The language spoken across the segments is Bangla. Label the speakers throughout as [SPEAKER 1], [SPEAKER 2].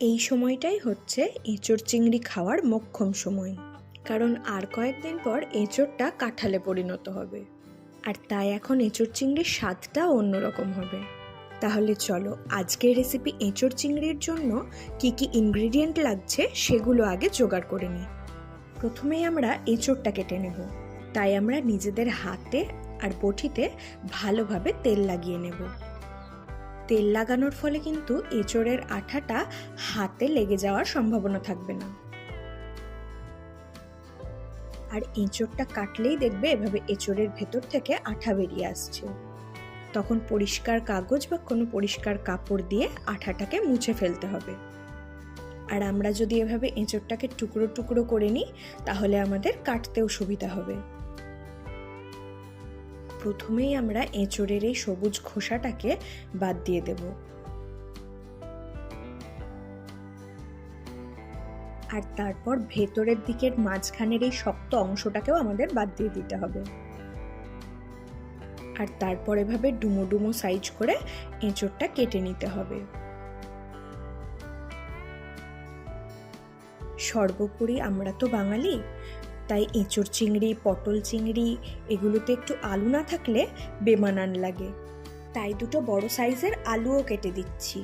[SPEAKER 1] এই সময়টাই হচ্ছে এঁচড় চিংড়ি খাওয়ার মক্ষম সময়। কারণ আর কয়েকদিন পর এঁচড়টা কাঁঠালে পরিণত হবে। আর তাই এখন এঁচড় চিংড়ির স্বাদটা অন্যরকম হবে। তাহলে চলো আজকের রেসিপি এঁচড় চিংড়ির জন্য কি কি ইনগ্রিডিয়েন্ট লাগছে সেগুলো আগে জোগাড় করে নিই। প্রথমেই আমরা এঁচড়টা কেটে নেব। তাই আমরা নিজেদের হাতে আর বটিতে ভালোভাবে তেল লাগিয়ে নেব। তেল লাগানোর ফলে কিন্তু এঁচড়ের আঠাটা হাতে লেগে যাওয়ার সম্ভাবনা থাকবে না। আর এঁচড়টা কাটলেই দেখবে এভাবে এঁচড়ের ভেতর থেকে আঠা বেরিয়ে আসছে। তখন পরিষ্কার কাগজ বা কোনো পরিষ্কার কাপড় দিয়ে আঠাটাকে মুছে ফেলতে হবে। আর আমরা যদি এভাবে এঁচড়টাকে টুকরো টুকরো করে নিই, তাহলে আমাদের কাটতেও সুবিধা হবে। প্রথমেই আমরা এঁচড়ের এই সবুজ খোসাটাকে বাদ দিয়ে দেব। আর তারপর ভেতরের দিকের মাঝখানের এই শক্ত অংশটাকেও আমাদের বাদ দিয়ে দিতে হবে। আর তারপর এভাবে ডুমো ডুমো সাইজ করে এঁচড়টা কেটে নিতে হবে। সর্বোপরি আমরা তো বাঙালি তাই এঁচড় চিংড়ি, পটল চিংড়ি, এগুলোতে একটু আলু না থাকলে বেমানান লাগে। তাই দুটো বড় সাইজের আলুও কেটে দিচ্ছি।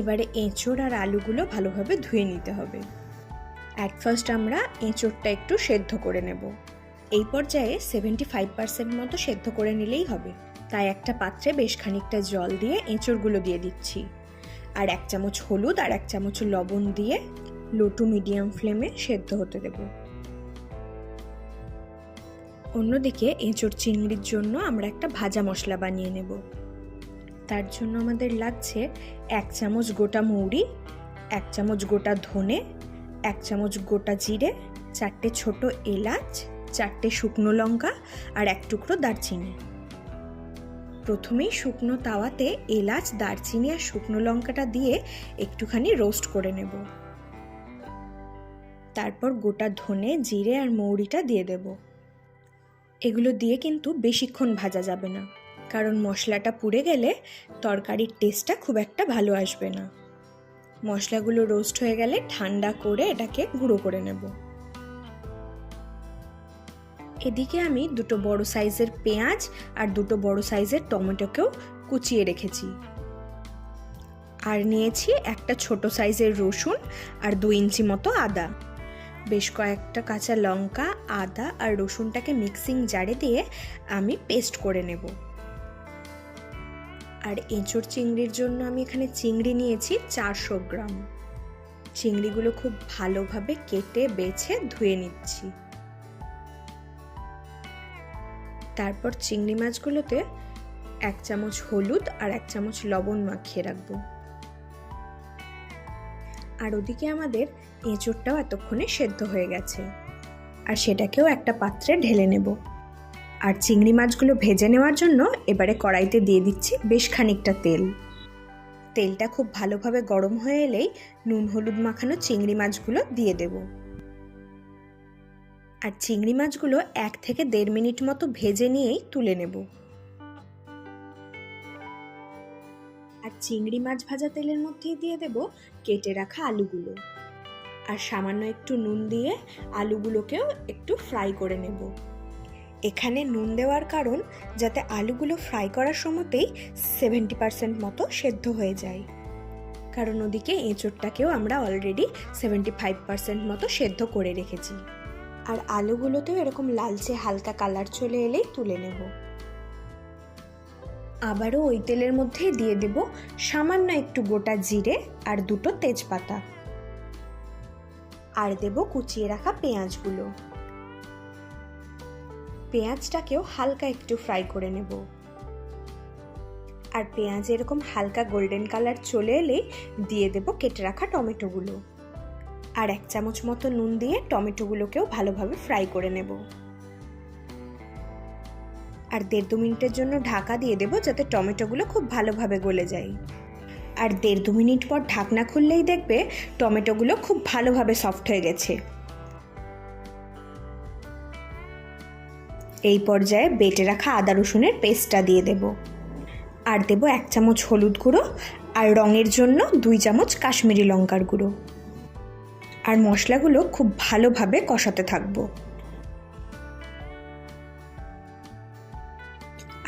[SPEAKER 1] এবারে এঁচড় আর আলুগুলো ভালোভাবে ধুয়ে নিতে হবে। অ্যাট ফার্স্ট আমরা এঁচড়টা একটু সেদ্ধ করে নেব। এই পর্যায়ে সেভেন্টি ফাইভ পার্সেন্ট মতো সেদ্ধ করে নিলেই হবে। তাই একটা পাত্রে বেশ খানিকটা জল দিয়ে এঁচড়গুলো দিয়ে দিচ্ছি। আর এক চামচ হলুদ আর এক চামচ লবণ দিয়ে লো টু মিডিয়াম ফ্লেমে সেদ্ধ হতে দেবো। অন্যদিকে এঁচড় চিংড়ির জন্য আমরা একটা ভাজা মশলা বানিয়ে নেব। তার জন্য আমাদের লাগছে এক চামচ গোটা মৌরি, এক চামচ গোটা ধনে, এক চামচ গোটা জিরে, চারটে ছোট এলাচ, চারটে শুকনো লঙ্কা আর এক টুকরো দারচিনি। প্রথমেই শুকনো তাওয়াতে এলাচ, দারচিনি আর শুকনো লঙ্কাটা দিয়ে একটুখানি রোস্ট করে নেব। তারপর গোটা ধনে, জিরে আর মৌরিটা দিয়ে দেবো। এগুলো দিয়ে কিন্তু বেশিক্ষণ ভাজা যাবে না। কারণ মশলাটা পুড়ে গেলে তরকারির টেস্টটা খুব একটা ভালো আসবে না। মশলাগুলো রোস্ট হয়ে গেলে ঠান্ডা করে এটাকে গুঁড়ো করে নেব। এদিকে আমি দুটো বড় সাইজের পেঁয়াজ আর দুটো বড় সাইজের টমেটোকেও কুচিয়ে রেখেছি। আর নিয়েছি একটা ছোট সাইজের রসুন আর দু ইঞ্চি মতো আদা। বেশ কয়েকটা কাঁচা লঙ্কা, আদা আর রসুনটাকে মিক্সিং জারে দিয়ে আমি পেস্ট করে নেব। আর এঁচড় চিংড়ির জন্য আমি এখানে চিংড়ি নিয়েছি চারশো গ্রাম। চিংড়িগুলো খুব ভালোভাবে কেটে, বেছে, ধুয়ে নিচ্ছি। তারপর চিংড়ি মাছগুলোতে এক চামচ হলুদ আর এক চামচ লবণ মাখিয়ে রাখব। আর ওদিকে আমাদের এঁচড়টাও এতক্ষণে সেদ্ধ হয়ে গেছে। আর সেটাকেও একটা পাত্রে ঢেলে নেব। আর চিংড়ি মাছগুলো ভেজে নেওয়ার জন্য এবারে কড়াইতে দিয়ে দিচ্ছি বেশ খানিকটা তেল। তেলটা খুব ভালোভাবে গরম হয়ে এলেই নুন হলুদ মাখানো চিংড়ি মাছগুলো দিয়ে দেব। আর চিংড়ি মাছগুলো এক থেকে দেড় মিনিট মতো ভেজে নিয়েই তুলে নেব। আর চিংড়ি মাছ ভাজা তেলের মধ্যেই দিয়ে দেব কেটে রাখা আলুগুলো। আর সামান্য একটু নুন দিয়ে আলুগুলোকেও একটু ফ্রাই করে নেব। এখানে নুন দেওয়ার কারণ যাতে আলুগুলো ফ্রাই করার সময়তেই সেভেন্টি পার্সেন্ট মতো সেদ্ধ হয়ে যায়। কারণ ওদিকে এঁচোড়টাকেও আমরা অলরেডি সেভেন্টি ফাইভ পার্সেন্ট মতো সেদ্ধ করে রেখেছি। আর আলুগুলোতেও এরকম লালচে হালকা কালার চলে এলেই তুলে নেব। আবারও ওই তেলের মধ্যে দিয়ে দেব সামান্য একটু গোটা জিরে আর দুটো তেজপাতা। আর দেব কুচিয়ে রাখা পেঁয়াজগুলো। পেঁয়াজটাকেও হালকা একটু ফ্রাই করে নেব। আর পেঁয়াজ এরকম হালকা গোল্ডেন কালার চলে এলেই দিয়ে দেব কেটে রাখা টমেটোগুলো। আর এক চামচ মতো নুন দিয়ে টমেটোগুলোকেও ভালোভাবে ফ্রাই করে নেব। আর দেড় দু মিনিটের জন্য ঢাকা দিয়ে দেবো যাতে টমেটোগুলো খুব ভালোভাবে গলে যায়। আর দেড় দু মিনিট পর ঢাকনা খুললেই দেখবে টমেটোগুলো খুব ভালোভাবে সফট হয়ে গেছে। এই পর্যায়ে বেটে রাখা আদা রসুনের পেস্টটা দিয়ে দেব। আর দেব এক চামচ হলুদ গুঁড়ো আর রঙের জন্য দুই চামচ কাশ্মীরি লঙ্কার গুঁড়ো। আর মশলাগুলো খুব ভালোভাবে কষাতে থাকব।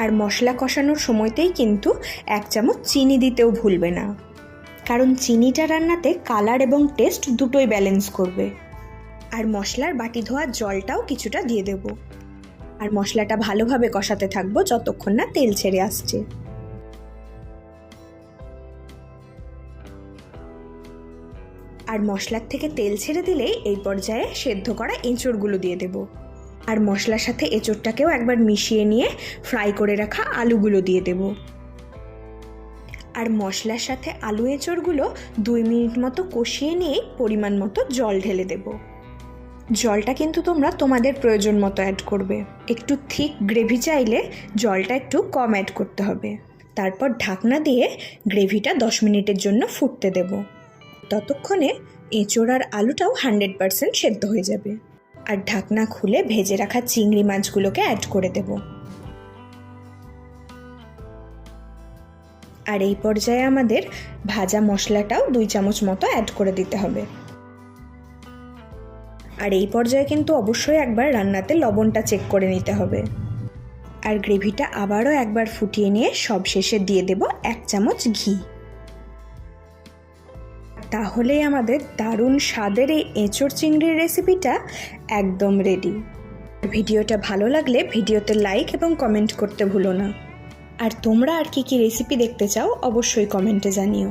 [SPEAKER 1] আর মশলা কষানোর সময়তেই কিন্তু এক চামচ চিনি দিতেও ভুলবে না। কারণ চিনিটা রান্নাতে কালার এবং টেস্ট দুটোই ব্যালেন্স করবে। আর মশলার বাটি ধোয়া জলটাও কিছুটা দিয়ে দেব। আর মশলাটা ভালোভাবে কষাতে থাকব যতক্ষণ না তেল ছেড়ে আসছে। আর মশলার থেকে তেল ছেড়ে দিলেই এই পর্যায়ে সেদ্ধ করা এঁচড়গুলো দিয়ে দেব। আর মশলার সাথে এঁচড়টাকেও একবার মিশিয়ে নিয়ে ফ্রাই করে রাখা আলুগুলো দিয়ে দেব। আর মশলার সাথে আলু এঁচড়গুলো দুই মিনিট মতো কষিয়ে নিয়েই পরিমাণ মতো জল ঢেলে দেব। জলটা কিন্তু তোমরা তোমাদের প্রয়োজন মতো অ্যাড করবে। একটু থিক গ্রেভি চাইলে জলটা একটু কম অ্যাড করতে হবে। তারপর ঢাকনা দিয়ে গ্রেভিটা দশ মিনিটের জন্য ফুটতে দেব। ততক্ষণে এঁচোড় আর আলুটাও হান্ড্রেড পারসেন্ট সেদ্ধ হয়ে যাবে। আর ঢাকনা খুলে ভেজে রাখা চিংড়ি মাছগুলোকে অ্যাড করে দেব। আর এই পর্যায়ে আমাদের ভাজা মশলাটাও দুই চামচ মতো অ্যাড করে দিতে হবে। আর এই পর্যায়ে কিন্তু অবশ্যই একবার রান্নাতে লবণটা চেক করে নিতে হবে। আর গ্রেভিটা আবারও একবার ফুটিয়ে নিয়ে সব শেষে দিয়ে দেব এক চামচ ঘি। তাহলেই আমাদের দারুণ স্বাদের এই এঁচড় চিংড়ির রেসিপিটা একদম রেডি ভিডিওটা ভালো লাগলে ভিডিওতে লাইক এবং কমেন্ট করতে ভুলো না। আর তোমরা আর কি কি রেসিপি দেখতে চাও অবশ্যই কমেন্টে জানিও।